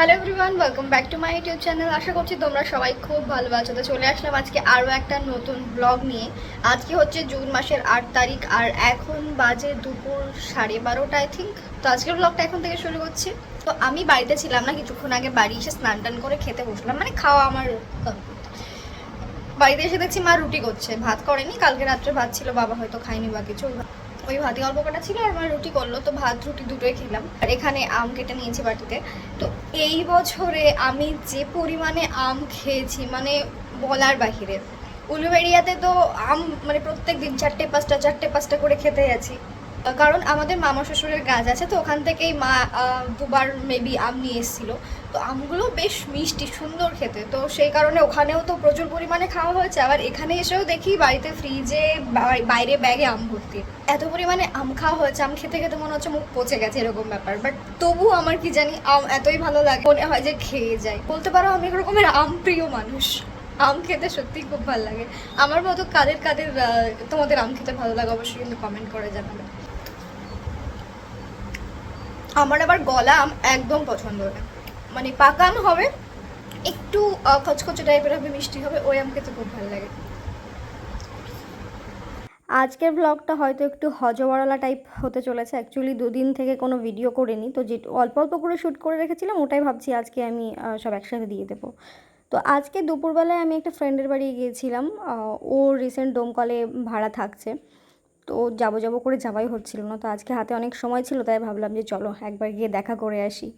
Hello everyone welcome back to my YouTube channel আশা করছি তোমরা সবাই খুব ভালো আছো। তো চলে আসলাম আজকে আরও একটা নতুন ব্লগ নিয়ে। আজকে হচ্ছে জুন মাসের আট তারিখ আর এখন বাজে দুপুর সাড়ে বারোটা আই থিঙ্ক তো আজকের ব্লগটা এখন থেকে শুরু করছি। তো আমি বাড়িতে ছিলাম না, কিছুক্ষণ আগে বাড়ি এসে স্নান টান করে খেতে বসলাম। মানে খাওয়া আমার বাড়িতে এসে দেখছি মা রুটি করছে, ভাত করেনি। কালকে রাত্রে ভাত ছিল, বাবা হয়তো খায়নি বা কিছু। ওই ভাতি অল্প কাটা ছিল আর আমার রুটি করল, তো ভাত, রুটি দুটোই খেলাম। আর এখানে আম কেটে নিয়েছি বাটিতে। তো এই বছরে আমি যে পরিমাণে আম খেয়েছি মানে বলার বাহিরে, উলুবেড়িয়াতে তো আম মানে প্রত্যেক দিন চারটে, পাঁচটা চারটে, পাঁচটা করে খেতে আছি কারণ আমাদের মামা শ্বশুরের গাছ আছে, তো ওখান থেকেই মা দুবার মেবি আম নিয়ে এসেছিল। তো আমগুলো বেশ মিষ্টি, সুন্দর খেতে। তো সেই কারণে ওখানেও তো প্রচুর পরিমাণে খাওয়া হয়েছে। আবার এখানে এসেও দেখি বাড়িতে ফ্রিজে বাইরে ব্যাগে আম ভর্তি। এত পরিমাণে আম খাওয়া হয়েছে, আম খেতে খেতে মনে হচ্ছে মুখ পচে গেছে এরকম ব্যাপার। বাট তবু আমার কি জানি, আম এতই ভালো লাগে, মনে হয় যে খেয়ে যায়। বলতে পারো আমি এরকমের আম প্রিয় মানুষ। আম খেতে সত্যিই খুব ভালো লাগে। আমার মতো কাদের কাদের তোমাদের আম খেতে ভালো লাগে অবশ্যই কিন্তু কমেন্ট করে জানাবে। আমার আবার গলা আম একদম পছন্দ না। মানে পাকা আম হবে, একটু খচখচে টাইপের হবে, মিষ্টি হবে, ওই আম খেতে খুব ভালো লাগে। আজকের ব্লগটা হয়তো একটু হজবরলা টাইপ হতে চলেছে। অ্যাকচুয়ালি দুদিন থেকে কোনো ভিডিও করিনি, তো যে অল্প অল্প করে শ্যুট করে রেখেছিলাম, ওটাই ভাবছি আজকে আমি সব একসাথে দিয়ে দেবো। তো আজকে দুপুরবেলায় আমি একটা ফ্রেন্ডের বাড়ি গিয়েছিলাম ও রিসেন্ট ডোমকলে ভাড়া থাকছে। তো যাব যাব করে যাওয়াই হচ্ছিল না। তো আজকে হাতে অনেক সময় ছিল, তাই ভাবলাম যে চলো একবার গিয়ে দেখা করে আসি।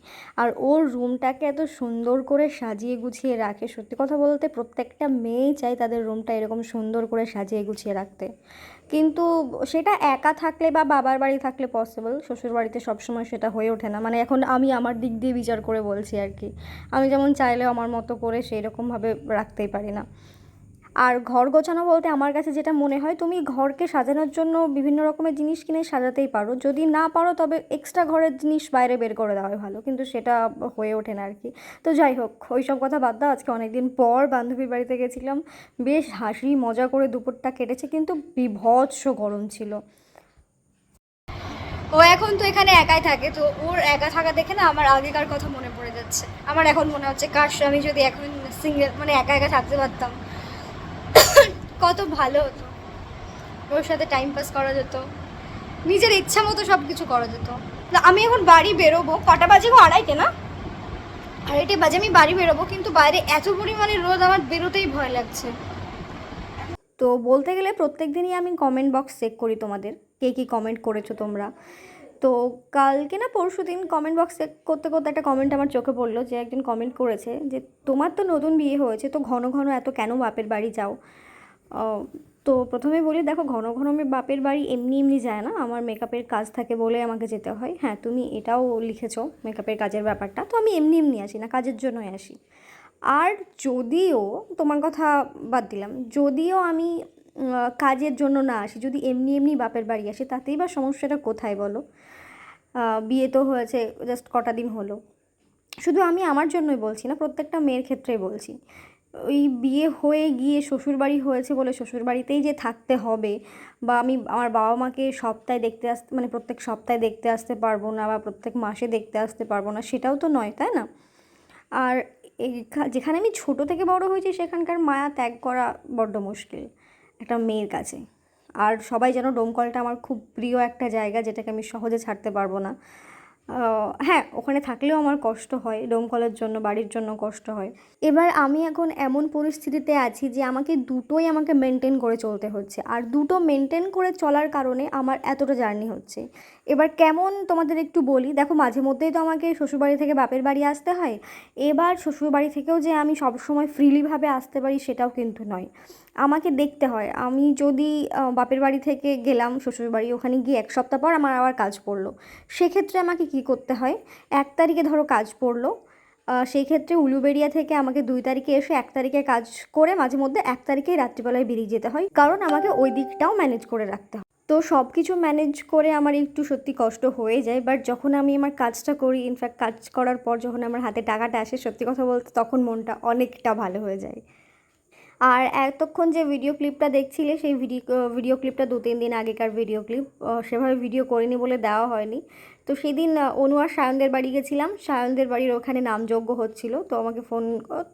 আর ওর রুমটাকে এত সুন্দর করে সাজিয়ে গুছিয়ে রাখে, সত্যি কথা বলতে প্রত্যেকটা মেয়েই চায় তাদের রুমটা এরকম সুন্দর করে সাজিয়ে গুছিয়ে রাখতে। কিন্তু সেটা একা থাকলে বা বাবার বাড়ি থাকলে পসিবল শ্বশুর বাড়িতে সবসময় সেটা হয়ে ওঠে না। মানে এখন আমি আমার দিক দিয়ে বিচার করে বলছি আর কি। আমি যেমন চাইলেও আমার মতো করে সেই রকমভাবে রাখতেই পারি না। আর ঘর গোছানো বলতে আমার কাছে যেটা মনে হয়, তুমি ঘরকে সাজানোর জন্য বিভিন্ন রকমের জিনিস কিনে সাজাতেই পারো। যদি না পারো, তবে এক্সট্রা ঘরের জিনিস বাইরে বের করে দেওয়াই ভালো, কিন্তু সেটা হয়ে ওঠে না আর কি তো যাই হোক ওই সব কথা বাদ দাও, আজকে অনেকদিন পর বান্ধবীর বাড়িতে গেছিলাম। বেশ হাসি মজা করে দুপুরটা কেটেছে, কিন্তু বিভৎস গরম ছিল। ও এখন তো এখানে একাই থাকে, তো ওর একা থাকা দেখে না আমার আগেকার কথা মনে পড়ে যাচ্ছে। আমার এখন মনে হচ্ছে, কাশ, আমি যদি এখন সিঙ্গেল মানে একা একা থাকতে পারতাম। কত ভালো হতো। ওর সাথে টাইম পাস করা যেত। নিজের ইচ্ছা মতো সব কিছু করা যেত। না, আমি এখন বাড়ি বেরোবো কটা বাজে আড়াইটে না? আড়াইটে বাজে আমি বাড়ি বেরোবো কিন্তু বাইরে এত পরিমাণে রোদ আমার বেরোতেই ভয় লাগছে। তো বলতে গেলে প্রত্যেক দিনই আমি কমেন্ট বক্স চেক করি তোমাদের কে কী কমেন্ট করেছ তোমরা। তো কালকে না পরশু দিন কমেন্ট বক্স চেক করতে করতে একটা কমেন্ট আমার চোখে পড়ল যে একজন কমেন্ট করেছে যে তোমার তো নতুন বিয়ে হয়েছে তো ঘন ঘন এত কেন বাপের বাড়ি যাও? তো প্রথমে বলি, দেখো ঘন ঘন আমি বাপের বাড়ি এমনি এমনি যায় না। আমার মেকআপের কাজ থাকে বলে আমাকে যেতে হয়। হ্যাঁ তুমি এটাও লিখেছো মেকআপের কাজের ব্যাপারটা। তো আমি এমনি এমনি আসি না, কাজের জন্যই আসি। আর যদিও, তোমার কথা বাদ দিলাম, যদিও আমি কাজের জন্য না আসি, যদি এমনি এমনি বাপের বাড়ি আসি, তাতেই বা সমস্যাটা কোথায় বলো? বিয়ে তো হয়েছে জাস্ট কটা দিন হলো। শুধু আমি আমার জন্যই বলছি না, প্রত্যেকটা মেয়ের ক্ষেত্রেই বলছি। ওই বিয়ে হয়ে গিয়ে শ্বশুরবাড়ি হয়েছে বলে শ্বশুরবাড়িতেই যে থাকতে হবে বা আমি আমার বাবা মাকে সপ্তাহে দেখতে আসতে মানে প্রত্যেক সপ্তাহে দেখতে আসতে পারব না বা প্রত্যেক মাসে দেখতে আসতে পারব না সেটাও তো নয়, তাই না? আর যেখানে আমি ছোট থেকে বড় হয়েছি সেখানকার মায়া ত্যাগ করা বড্ড মুশকিল একটা মেয়ের কাছে। আর সবাই যেন ডোমকলটা আমার খুব প্রিয় একটা জায়গা যেটাকে আমি সহজে ছাড়তে পারব না। হ্যাঁ ওখানে থাকলেও আমার কষ্ট হয় দমকলের জন্য, বাড়ির জন্য কষ্ট হয়। এবার আমি এখন এমন পরিস্থিতিতে আছি যে আমাকে দুটোই আমাকে মেনটেন করে চলতে হচ্ছে। আর দুটো মেনটেন করে চলার কারণে আমার এতটা জার্নি হচ্ছে। এবার কেমন তোমাদের একটু বলি? দেখো, মাঝে মধ্যেই তো আমাকে শ্বশুরবাড়ি থেকে বাপের বাড়ি আসতে হয়। এবার শ্বশুরবাড়ি থেকেও যে আমি সবসময় ফ্রিলিভাবে আসতে পারি সেটাও কিন্তু নয়। আমাকে দেখতে হয়। আমি যদি বাপের বাড়ি থেকে গেলাম শ্বশুরবাড়ি, ওখানে গিয়ে এক সপ্তাহ পর আমার আবার কাজ পড়ল। সেক্ষেত্রে আমাকে কি করতে হয়? এক তারিখে ধরো কাজ পড়ল। সেই ক্ষেত্রে উলুবেড়িয়া থেকে আমাকে দুই তারিখে এসে এক তারিখে কাজ করে মাঝে মধ্যে এক তারিখেই রাত্রিবেলায় বেরিয়ে যেতে হয়। কারণ আমাকে ওই দিকটাও ম্যানেজ করে রাখতে হয়। তো সব কিছু ম্যানেজ করে আমার একটু সত্যি কষ্ট হয়ে যায় বাট যখন আমি আমার কাজটা করি ইনফ্যাক্ট কাজ করার পর যখন আমার হাতে টাকাটা আসে, সত্যি কথা বলতে তখন মনটা অনেকটা ভালো হয়ে যায়। আর এতক্ষণ যে ভিডিও ক্লিপটা দেখছিলে, সেই ভিডিও ভিডিও ক্লিপটা দু তিন দিন আগেকার ভিডিও ক্লিপ সেভাবে ভিডিও করিনি বলে দেওয়া হয়নি। তো সেদিন অনু আর সায়নদের বাড়ি গেছিলাম। সায়নদের বাড়ির ওখানে নামযজ্ঞ হচ্ছিল। তো আমাকে ফোন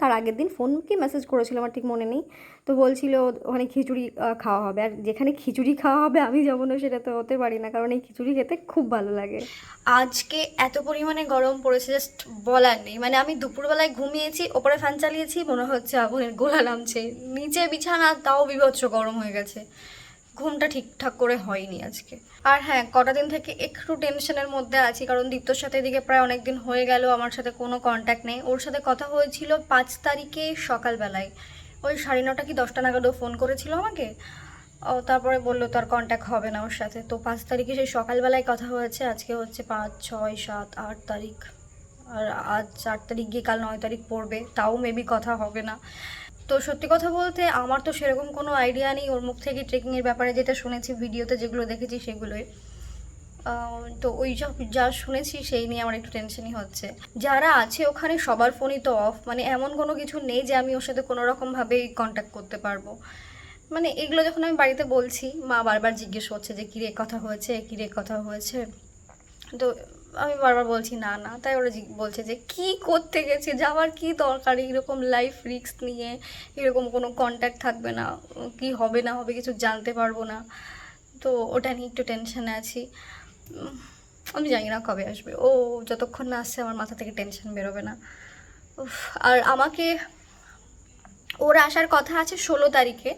তার আগের দিন ফোন কি মেসেজ করেছিল আমার ঠিক মনে নেই। তো বলছিল, ওখানে খিচুড়ি খাওয়া হবে। আর যেখানে খিচুড়ি খাওয়া হবে, আমি যাব না, সেটা তো হতে পারি না। কারণ এই খিচুড়ি খেতে খুব ভালো লাগে। আজকে এত পরিমাণে গরম পড়েছে জাস্ট বলার নেই। মানে আমি দুপুরবেলায় ঘুমিয়েছি, ওপরে ফ্যান চালিয়েছি, মনে হচ্ছে আগুনের গোলা নামছে। নিচে বিছানা, তাও বিভৎস গরম হয়ে গেছে। ঘুমটা ঠিকঠাক করে হয়নি আজকে। আর হ্যাঁ কটা দিন থেকে একটু টেনশনের মধ্যে আছি, কারণ দীপ্তর সাথে এদিকে প্রায় অনেক দিন হয়ে গেল, আমার সাথে কোনো কন্ট্যাক্ট নেই। ওর সাথে কথা হয়েছিল পাঁচ তারিখে সকালবেলায়। ওই সাড়ে নটা কি দশটা নাগাদও ফোন করেছিল আমাকে। ও তারপরে বলল, তার কন্ট্যাক্ট হবে না ওর সাথে। তো পাঁচ তারিখে সেই সকালবেলায় কথা হয়েছে, আজকে হচ্ছে পাঁচ, ছয়, সাত, আট তারিখ। আর আজ চার তারিখ গিয়ে কাল নয় তারিখ পড়বে, তাও মেবি কথা হবে না। তো সত্যি কথা বলতে আমার তো সেরকম কোনো আইডিয়া নেই। ওর মুখ থেকে ট্রেকিংয়ের ব্যাপারে যেটা শুনেছি, ভিডিওতে যেগুলো দেখেছি সেগুলোই। তো ওই সব যা শুনেছি সেই নিয়ে আমার একটু টেনশনই হচ্ছে। যারা আছে ওখানে সবার ফোনই তো অফ মানে এমন কোনো কিছু নেই যে আমি ওর সাথে কোনো রকমভাবেই কন্ট্যাক্ট করতে পারব। মানে এগুলো যখন আমি বাড়িতে বলছি, মা বারবার জিজ্ঞেস করছে যে, কিরে, কথা হয়েছে? কিরে, কথা হয়েছে? তো আমি বারবার বলছি, না না। তাই ওরা বলছে যে, কি করতে গেছে? যাওয়ার কি দরকার? এরকম লাইফ রিস্ক নিয়ে এরকম কোনো কন্ট্যাক্ট থাকবে না। কি হবে না হবে কিছু জানতে পারব না। তো ওটা নিয়ে একটু টেনশনে আছি। আমি জানি না কবে আসবে। ও যতক্ষণ না আসছে আমার মাথা থেকে টেনশন বেরোবে না। আর আমাকে ওর আসার কথা আছে ষোলো তারিখে।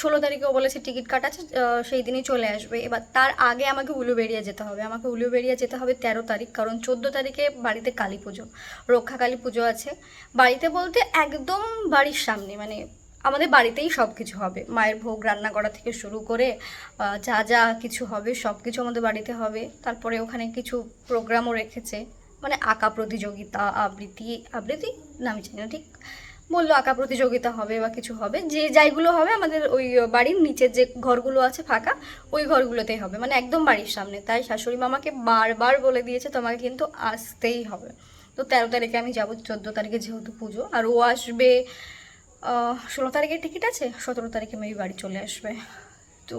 ষোলো তারিখে ও বলেছে, টিকিট কাটা সেই দিনই চলে আসবে। এবার তার আগে আমাকে উলুবেড়িয়া যেতে হবে। আমাকে উলুবেড়িয়া যেতে হবে তেরো তারিখ, কারণ চোদ্দ তারিখে বাড়িতে কালী পুজো, রক্ষা কালী পুজো আছে। বাড়িতে বলতে একদম বাড়ির সামনে মানে আমাদের বাড়িতেই সব কিছু হবে। মায়ের ভোগ, রান্না করা থেকে শুরু করে যা যা কিছু হবে সব কিছু আমাদের বাড়িতে হবে। তারপরে ওখানে কিছু প্রোগ্রামও রেখেছে মানে আঁকা প্রতিযোগিতা, আবৃত্তি আবৃত্তি? না, আমি জানি না, ঠিক? বলল আঁকা প্রতিযোগিতা হবে বা কিছু হবে, যে যাইগুলো হবে আমাদের ওই বাড়ির নিচের যে ঘরগুলো আছে ফাঁকা, ওই ঘরগুলোতেই হবে। মানে একদম বাড়ির সামনে। তাই শাশুড়ি মামাকে বারবার বলে দিয়েছে, তোমাকে কিন্তু আসতেই হবে। তো তেরো তারিখে আমি যাব, চোদ্দ তারিখে যেহেতু পুজো, আর ও আসবে ষোলো তারিখের টিকিট আছে? সতেরো তারিখে মেবি বাড়ি চলে আসবে। তো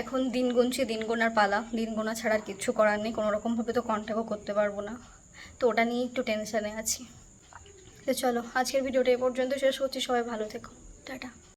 এখন দিন গুনছি, দিন গোনার পালা। দিন গোনা ছাড়া আর কিচ্ছু করার নেই। কোনো রকমভাবে তো কন্ট্যাক্টও করতে পারব না। তো ওটা নিয়ে একটু টেনশানে আছি। তো চলো আজকের ভিডিওটা এ পর্যন্ত শেষ করছি সবাই ভালো থেকো টাটা।